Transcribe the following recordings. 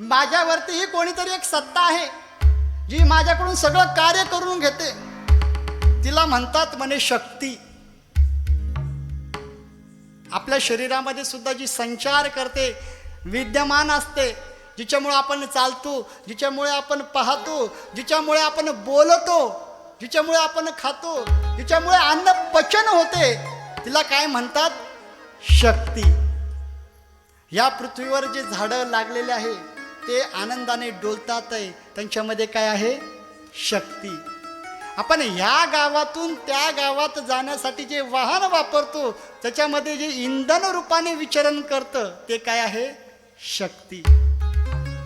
माझ्यावरतीही कोणीतरी एक सत्ता आहे जी माझ्याकडून सगळं कार्य करून घेते. तिला म्हणतात म्हणे शक्ती. आपल्या शरीरामध्ये सुद्धा जी संचार करते विद्यमान असते जिच्यामुळे आपण चालतो जिच्यामुळे आपण पाहतो जिच्यामुळे आपण बोलतो जिच्यामुळे आपण खातो जिच्यामुळे अन्न पचन होते तिला काय म्हणतात? शक्ती. या पृथ्वीवर जे झाडं लागलेले आहे ते आनंदाने डोलतात आहे त्यांच्यामध्ये काय आहे? शक्ती. आपण ह्या गावातून त्या गावात जाण्यासाठी जे वाहन वापरतो त्याच्यामध्ये जे इंधन रूपाने विचरण करतं ते काय आहे? शक्ती.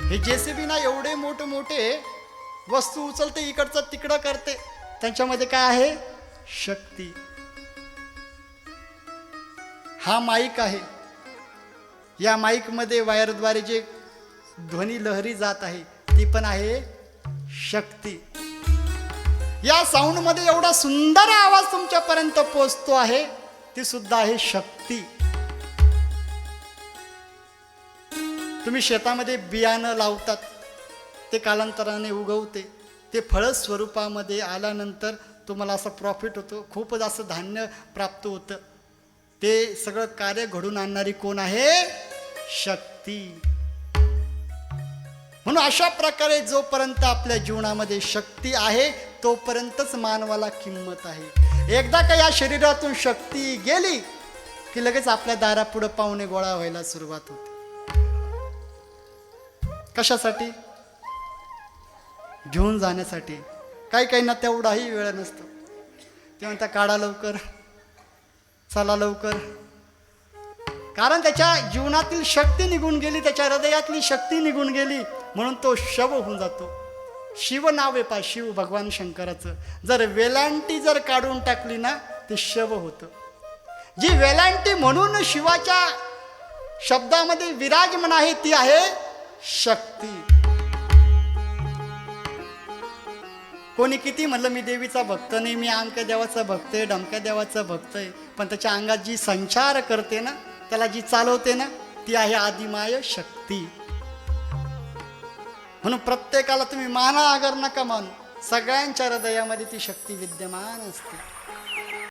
हे जेसीबी ना एवढे मोठे मोठे वस्तू उचलते इकडचं तिकडं करते त्यांच्यामध्ये काय आहे? शक्ती. हा माईक आहे. या माईकमध्ये वायरद्वारे जे ध्वनी लहरी जात आहे ती पण आहे शक्ती. या साऊंडमध्ये एवढा सुंदर आवाज तुमच्यापर्यंत पोचतो आहे ती सुद्धा आहे शक्ती. तुम्ही शेतामध्ये बियाणं लावतात ते कालांतराने उगवते ते फळ स्वरूपामध्ये आल्यानंतर तुम्हाला असं प्रॉफिट होतो खूप जास्त धान्य प्राप्त होतं. ते सगळं कार्य घडून आणणारी कोण आहे? शक्ती. म्हणून अशा प्रकारे जोपर्यंत आपल्या जीवनामध्ये शक्ती आहे तोपर्यंतच मानवाला किंमत आहे. एकदा का या शरीरातून शक्ती गेली की लगेच आपल्या दारापुढं पाहुणे गोळा व्हायला सुरुवात होते. कशासाठी? घेऊन जाण्यासाठी. काही काहींना तेवढाही वेळ नसतो. ते म्हणता काढा लवकर. चला लवकर. कारण त्याच्या जीवनातील शक्ती निघून गेली त्याच्या हृदयातली शक्ती निघून गेली म्हणून तो शव होऊन जातो. शिव नाव आहे पा शिव भगवान शंकराचं. जर वेलांटी जर काढून टाकली ना ते शव होतं. जी वेलांटी म्हणून शिवाच्या शब्दामध्ये विराजमान आहे ती आहे शक्ती. कोणी किती म्हणलं मी देवीचा भक्त नाही मी अंक देवाचा भक्त आहे डमक्या देवाचा भक्त आहे. पण त्याच्या अंगात जी संचार करते ना त्याला जी चालवते ना ती आहे आदिमाय शक्ती. म्हणून प्रत्येकाला तुम्ही माना आगर नका मानू. सगळ्यांच्या हृदयामध्ये ती शक्ती विद्यमान असते.